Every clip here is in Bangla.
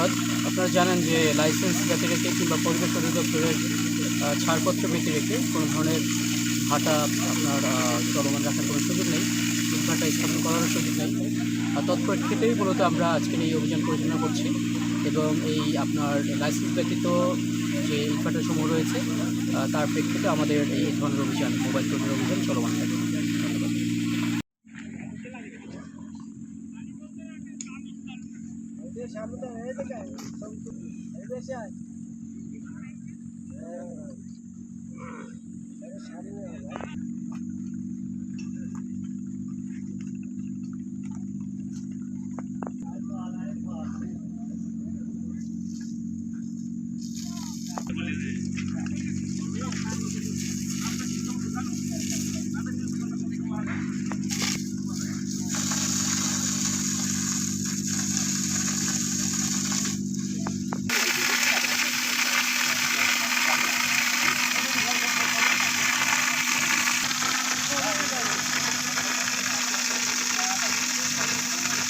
ধন্যবাদ। আপনারা জানেন যে লাইসেন্স ব্যতি রেখে কিংবা পরিবেশ অধিদপ্তরের ছাড়পত্র ব্যতি রেখে কোনো ধরনের ভাটা আপনার চলমান রাখার কোনো সুযোগ নেই ভাটা স্থাপন করারও সুযোগ নেই। আর তৎপ্রেক্ষিতেই মূলত আমরা আজকের এই অভিযান পরিচালনা করছি এবং এই আপনার লাইসেন্স ব্যতীত যে ইনভার্টার সমূহ রয়েছে তার প্রেক্ষিতে আমাদের এই ধরনের অভিযান মোবাইল ফোনের অভিযান চলমান থাকে 下不得来这个收这个下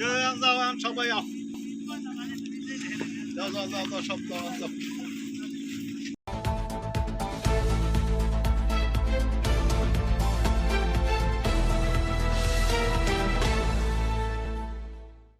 যাও যাও সবাই যাও যাও যাও যাও সব যাও যাও